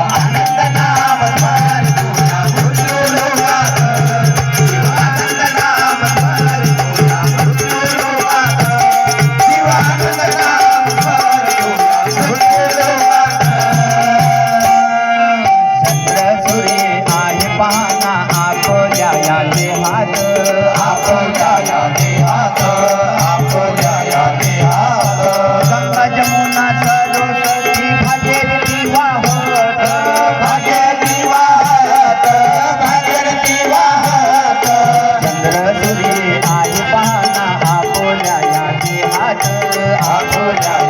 ಆನಂದನ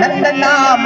நல்ல நாம.